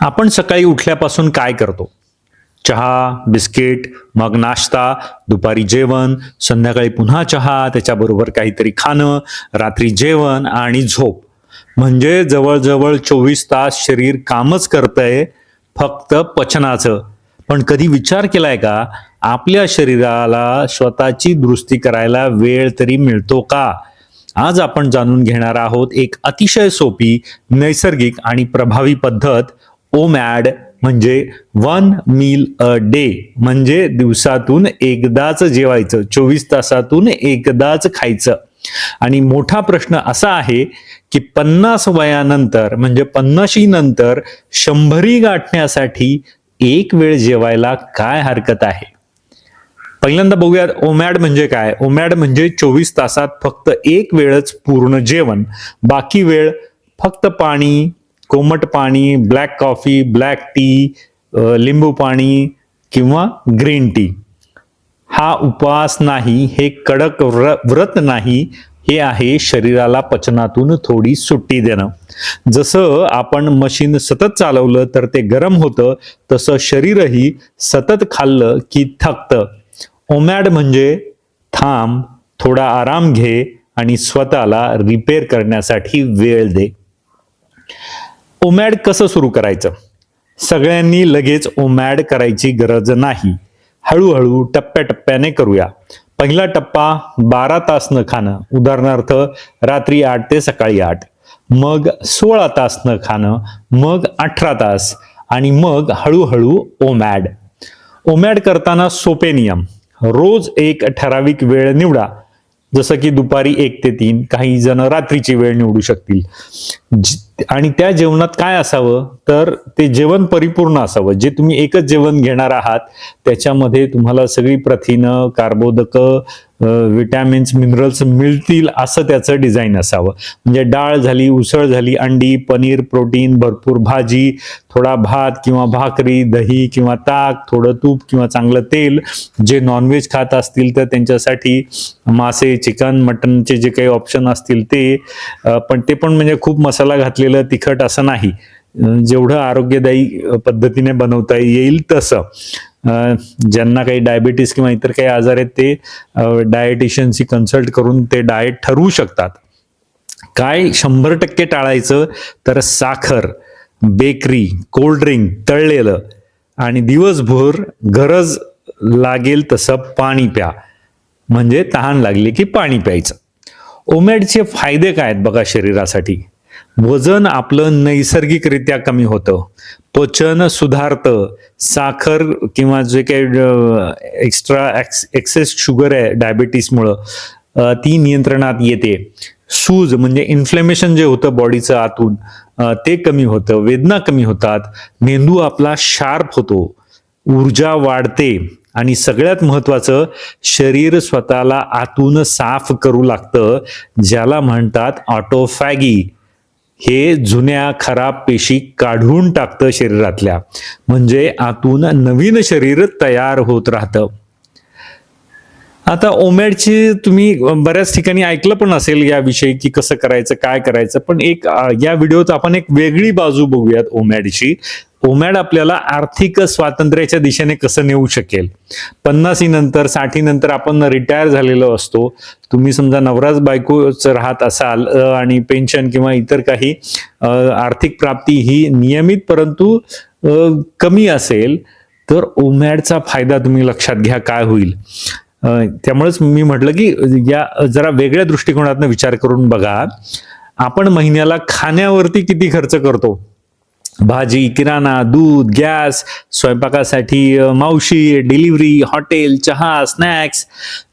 आपण सकाळी उठल्यापासून काय करतो? चहा बिस्किट मग नाश्ता दुपारी जेवण संध्याकाळी पुन्हा चहा त्याच्याबरोबर काहीतरी खाणं रात्री जेवण आणि झोप. म्हणजे जवळजवळ चोवीस तास शरीर कामच करतंय फक्त पचनाचं. पण कधी विचार केलाय का? आपल्या शरीराला स्वतःची दुरुस्ती करायला वेळ तरी मिळतो का? आज आपण जाणून घेणार आहोत एक अतिशय सोपी नैसर्गिक आणि प्रभावी पद्धत ओमॅड म्हणजे वन मील अ डे म्हणजे दिवसातून एकदाच जेवायचं चोवीस तासातून एकदाच खायचं. आणि मोठा प्रश्न असा आहे की पन्नास वयानंतर म्हणजे पन्नाशी नंतर शंभरी गाठण्यासाठी एक वेळ जेवायला काय हरकत आहे? पहिल्यांदा बघूयात ओमॅड म्हणजे काय? ओमॅड म्हणजे चोवीस तासात फक्त एक वेळच पूर्ण जेवण बाकी वेळ फक्त पाणी कोमट पाणी ब्लॅक कॉफी ब्लॅक टी लिंबू पाणी किंवा ग्रीन टी हा उपवास नाही हे कडक व्र व्रत नाही हे आहे शरीराला पचनातून थोडी सुट्टी देणं. जसं आपण मशीन सतत चालवलं तर ते गरम होतं तसं शरीरही सतत खाल्लं की थकतं. ओमॅड म्हणजे थांब थोडा आराम घे आणि स्वतःला रिपेअर करण्यासाठी वेळ दे. ओमॅड कसं सुरू करायचं? सगळ्यांनी लगेच ओमॅड करायची गरज नाही. हळूहळू टप्प्याटप्प्याने करूया. पहिला टप्पा बारा तास न खाणं. उदाहरणार्थ रात्री आठ ते सकाळी आठ. मग सोळा तास न खाणं. मग अठरा तास. आणि मग हळूहळू ओमॅड. ओमॅड करताना सोपे नियम. रोज एक ठराविक वेळ निवडा. जसं की दुपारी एक ते तीन. काही जण रात्रीची वेळ निवडू शकतील. आणि त्या जेवणात काय असावं? तर ते जेवण परिपूर्ण असावं. जे तुम्ही एकच जेवण घेणार आहात त्याच्यामध्ये तुम्हाला सगळी प्रथिनं कार्बोदकं विटॅमिन्स मिनरल्स मिळतील असं त्याचं डिझाईन असावं. म्हणजे डाळ झाली उसळ झाली अंडी पनीर प्रोटीन भरपूर भाजी थोडा भात किंवा भाकरी दही किंवा ताक थोडं तूप किंवा चांगलं तेल. जे नॉनव्हेज खात असतील तर त्यांच्यासाठी मासे चिकन मटनचे जे काही ऑप्शन असतील ते पण ते पण म्हणजे खूप मसाला घातलेलं तिखट असं नाही. जेवढं आरोग्यदायी पद्धतीने बनवता येईल तसं. ज्यांना काही डायबिटीस किंवा इतर काही आजार आहेत ते डायटिशियनशी कन्सल्ट करून ते डाएट ठरवू शकतात. काय शंभर टक्के टाळायचं तर साखर बेकरी कोल्ड ड्रिंक तळलेलं आणि दिवसभर गरज लागेल तसं पाणी प्या. म्हणजे तहान लागली की पाणी प्यायचं. ओमेडचे फायदे काय आहेत बघा शरीरासाठी? वजन आपलं नैसर्गिकरित्या कमी होतं. पचन सुधारतं. साखर किंवा जे काही एक्स्ट्रा एक्सेस शुगर आहे डायबिटीसमुळं ती नियंत्रणात येते. सूज म्हणजे इन्फ्लेमेशन जे होतं बॉडीचं आतून ते कमी होतं. वेदना कमी होतात. मेंदू आपला शार्प होतो. ऊर्जा वाढते. आणि सगळ्यात महत्वाचं शरीर स्वतःला आतून साफ करू लागतं ज्याला म्हणतात ऑटोफॅगी हे जुन्या खराब पेशी काढून टाकतं शरीरातल्या. म्हणजे आतून नवीन शरीर तयार होत राहतं. आता ओमॅडची तुम्ही बऱ्याच ठिकाणी ऐकलं पण असेल याविषयी की कसं करायचं काय करायचं पण एक या व्हिडिओत आपण एक वेगळी बाजू बघूयात ओमॅडची. ओमॅड आपल्याला आर्थिक स्वातंत्र्याच्या दिशेने कसं नेऊ शकेल? पन्नासी नंतर साठी नंतर आपण रिटायर झालेलो असतो. तुम्ही समजा नवराज बायकोच राहत असाल आणि पेन्शन किंवा इतर काही आर्थिक प्राप्ती ही नियमित परंतु कमी असेल तर ओमॅडचा फायदा तुम्ही लक्षात घ्या काय होईल. त्यामुळेच मी म्हटलं की या जरा वेगळ्या दृष्टिकोनातनं विचार करून बघा. आपण महिन्याला खाण्यावरती किती खर्च करतो? भाजी किराणा दूध गॅस स्वयंपाकासाठी मावशी डिलिव्हरी हॉटेल चहा स्नॅक्स.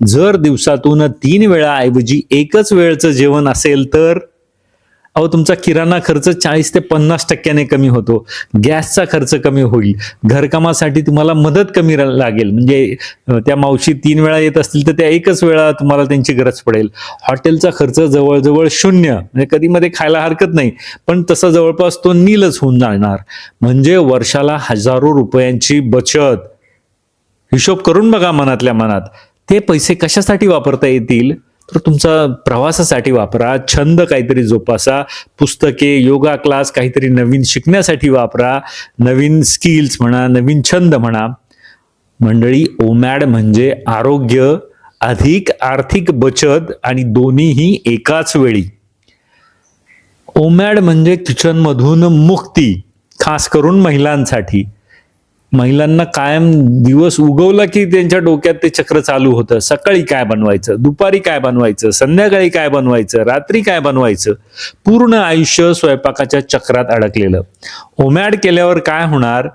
जर दिवसातून तीन वेळा ऐवजी एकच वेळचं जेवण असेल तर? अहो तुमचा किराणा खर्च चाळीस ते पन्नास टक्क्याने कमी होतो. गॅसचा खर्च कमी होईल. घरकामासाठी तुम्हाला मदत कमी रा- लागेल. म्हणजे त्या मावशी तीन वेळा येत असतील तर त्या एकच वेळा तुम्हाला त्यांची गरज पडेल. हॉटेलचा खर्च जवळजवळ शून्य. म्हणजे कधी मध्ये खायला हरकत नाही. पण तसं जवळपास तो नीलच होऊन जाणार. म्हणजे वर्षाला हजारो रुपयांची बचत. हिशोब करून बघा मनातल्या मनात. ते पैसे कशासाठी वापरता येतील? तर तुमचा प्रवासासाठी वापरा छंद काहीतरी जोपासा पुस्तके योगा क्लास काहीतरी नवीन शिकण्यासाठी वापरा नवीन स्किल्स म्हणा नवीन छंद म्हणा. मंडळी ओमॅड म्हणजे आरोग्य अधिक आर्थिक बचत आणि दोन्हीही एकाच वेळी. ओमॅड म्हणजे किचनमधून मुक्ती खास करून महिलांसाठी. महिलांना कायम दिवस उगवला की त्यांच्या डोक्यात ते चक्र चालू होतं. सकाळी काय बनवायचं? दुपारी काय बनवायचं? संध्याकाळी काय बनवायचं? रात्री काय बनवायचं? पूर्ण आयुष्य स्वयंपाकाच्या चक्रात अडकलेलं. ओमॅड केल्यावर काय होणार?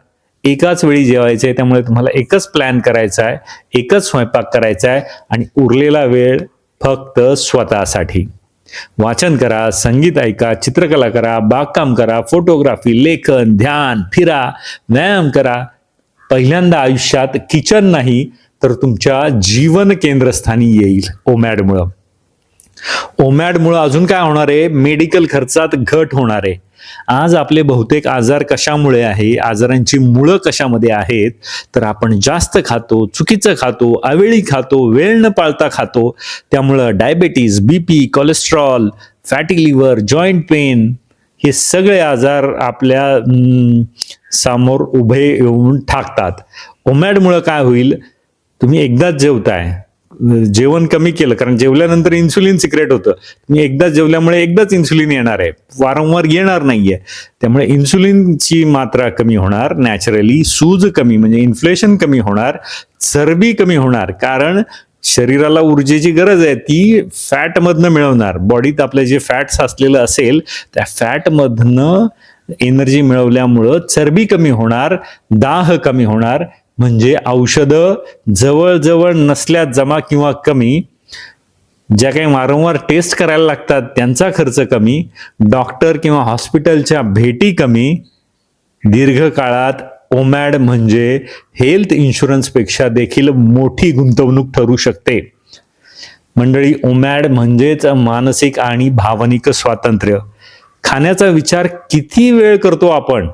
एकाच वेळी जेवायचं आहे त्यामुळे तुम्हाला एकच प्लॅन करायचा आहे एकच स्वयंपाक करायचा आहे आणि उरलेला वेळ फक्त स्वतःसाठी. वाचन करा संगीत ऐका चित्रकला करा बागकाम करा फोटोग्राफी लेखन ध्यान फिरा व्यायाम करा. पहिल्यांदा आयुष्यात किचन नाही तर तुमच्या जीवन केंद्रस्थानी येईल ओमॅडमुळं. ओमॅडमुळं अजून काय होणार आहे? मेडिकल खर्चात घट होणार आहे. आज आपले बहुतेक आजार कशामुळे आहे? आजारांची मुळं कशामध्ये आहेत? तर आपण जास्त खातो चुकीचं खातो अवेळी खातो वेळ न पाळता खातो. त्यामुळं diabetes BP cholesterol fatty liver joint pain हे सगळे आजार आपल्यासमोर उभे येऊन ठाकतात. ओमॅडमुळं काय होईल? तुम्ही एकदाच जेवताय. जेवण कमी केलं कारण जेवल्यानंतर इन्सुलिन सिक्रेट होतं. तुम्ही एकदाच जेवल्यामुळे एकदाच इन्सुलिन येणार आहे. वारंवार येणार नाहीये. त्यामुळे इन्सुलिनची मात्रा कमी होणार नॅचरली सूज कमी म्हणजे इन्फ्लेशन कमी होणार चरबी कमी होणार. कारण शरीराला ऊर्जेची गरज आहे ती फॅटमधनं मिळवणार. बॉडीत आपलं जे फॅट्स असलेलं असेल त्या फॅटमधनं एनर्जी मिळवल्यामुळं चरबी कमी होणार दाह कमी होणार. म्हणजे औषधं जवळजवळ नसल्या जमा किंवा कमी. ज्या काही वारंवार टेस्ट करायला लागतात त्यांचा खर्च कमी. डॉक्टर किंवा हॉस्पिटलच्या भेटी कमी. दीर्घकाळात ओमॅड म्हणजे हेल्थ इन्शुरन्सपेक्षा देखील मोठी गुंतवणूक ठरू शकते. मंडळी ओमॅड म्हणजेच मानसिक आणि भावनिक स्वातंत्र्य. खाण्याचा विचार किती वेळ करतो आपण?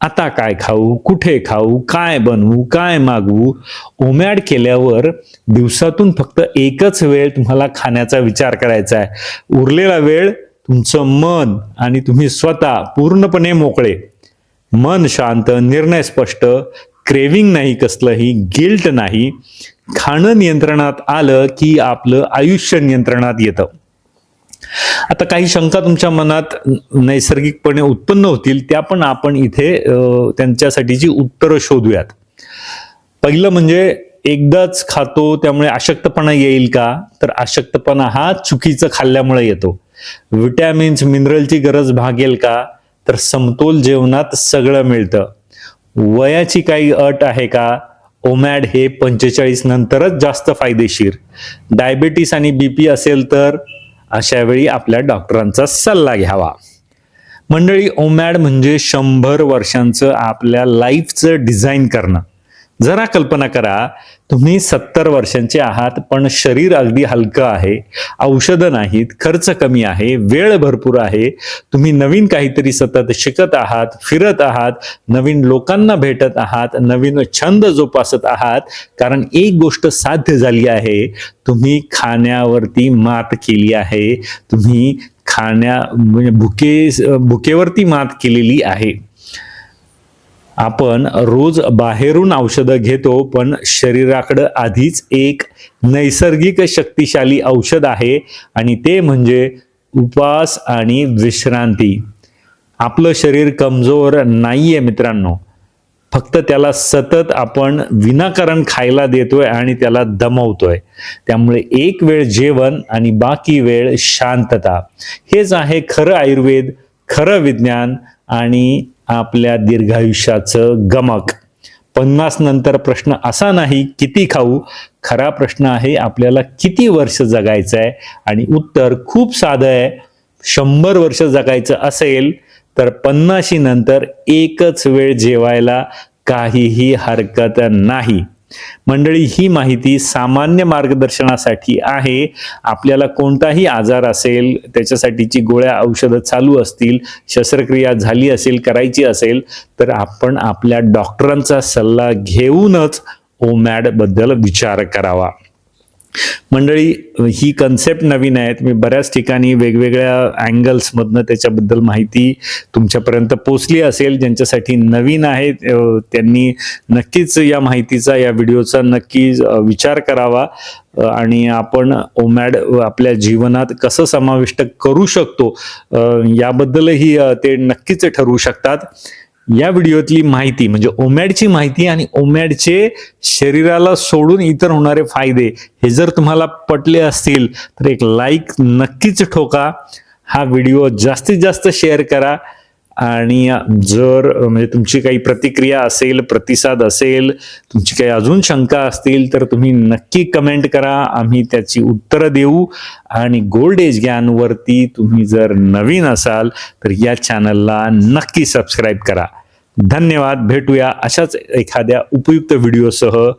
आता काय खाऊ? कुठे खाऊ? काय बनवू? काय मागवू? ओमॅड केल्यावर दिवसातून फक्त एकच वेळ तुम्हाला खाण्याचा विचार करायचा आहे. उरलेला वेळ तुमचं मन आणि तुम्ही स्वतः पूर्णपणे मोकळे. मन शांत निर्णय स्पष्ट क्रेविंग नाही कसलंही गिल्ट नाही. खाणं नियंत्रणात आलं की आपलं आयुष्य नियंत्रणात येतं. आता काही शंका तुमच्या मनात नैसर्गिकपणे उत्पन्न होतील त्या पण आपण इथे त्यांच्यासाठीची उत्तरं शोधूयात. पहिलं म्हणजे एकदाच खातो त्यामुळे अशक्तपणा येईल का? तर अशक्तपणा हा चुकीचं खाल्ल्यामुळे येतो. विटॅमिन्स मिनरलची गरज भागेल का? तर समतोल जेवणात सगळं मिळतं. वयाची काही अट आहे का? ओमॅड हे पंचेचाळीस नंतरच जास्त फायदेशीर. डायबेटीस आणि बीपी असेल तर अशा वेळी आपल्या डॉक्टरांचा सल्ला घ्यावा. मंडळी ओमॅड म्हणजे शंभर वर्षांचं आपल्या लाईफचं डिझाईन करणं. जरा कल्पना करा तुम्ही सत्तर वर्षांचे आहात पण शरीर अगदी हलकं आहे औषधं नाहीत खर्च कमी आहे वेळ भरपूर आहे तुम्ही नवीन काहीतरी सतत शिकत आहात फिरत आहात नवीन लोकांना भेटत आहात नवीन छंद जोपासत आहात कारण एक गोष्ट साध्य झाली आहे तुम्ही खाण्यावरती मात केली आहे तुम्ही खाण्या म्हणजे भुके भुकेवरती मात केलेली आहे. आपण रोज बाहेरून औषधं घेतो पण शरीराकडं आधीच एक नैसर्गिक शक्तिशाली औषध आहे आणि ते म्हणजे उपास आणि विश्रांती. आपलं शरीर कमजोर नाहीये मित्रांनो. फक्त त्याला सतत आपण विनाकारण खायला देतोय आणि त्याला दमवतोय. त्यामुळे एक वेळ जेवण आणि बाकी वेळ शांतता. हेच आहे खरं आयुर्वेद खरं विज्ञान आणि आपल्या दीर्घायुष्याचं गमक. पन्नास नंतर प्रश्न असा नाही किती खाऊ? खरा प्रश्न आहे आपल्याला किती वर्ष जगायचं आहे? आणि उत्तर खूप साधं आहे शंभर वर्ष जगायचं असेल तर पन्नाशी नंतर एकच वेळ जेवायला काहीही हरकत नाही. मंडळी ही माहिती सामान्य मार्गदर्शनासाठी आहे. आपल्याला कोणताही आजार असेल त्याच्यासाठीची गोळ्या औषधं चालू असतील शस्त्रक्रिया झाली असेल करायची असेल तर आपण आपल्या डॉक्टरांचा सल्ला घेऊनच ओमॅडबद्दल विचार करावा. मंडळी ही कन्सेप्ट नवीन आहेत. मी बऱ्याच ठिकाणी वेगवेगळ्या अँगल्समधनं त्याच्याबद्दल माहिती तुमच्यापर्यंत पोचली असेल. ज्यांच्यासाठी नवीन आहे त्यांनी नक्कीच या माहितीचा या व्हिडिओचा नक्की विचार करावा. आणि आपण ओमॅड आपल्या जीवनात कसं समाविष्ट करू शकतो याबद्दलही ते नक्कीच ठरवू शकतात. या व्हिडिओतली माहिती म्हणजे ओमॅडची माहिती आणि ओमॅडचे शरीराला सोडून इतर होणारे फायदे हे जर तुम्हाला पटले असतील तर एक लाईक नक्कीच ठोका. हा व्हिडिओ जास्तीत जास्त शेअर करा. आणि जर म्हणजे तुमची काही प्रतिक्रिया असेल प्रतिसाद असेल तुमची काही अजून शंका असतील तर तुम्ही नक्की कमेंट करा. आम्ही त्याची उत्तरं देऊ. आणि गोल्ड एज ज्ञानवरती तुम्ही जर नवीन असाल तर या चॅनलला नक्की सबस्क्राईब करा. धन्यवाद. भेटूया अशाच एखाद्या उपयुक्त व्हिडिओसह.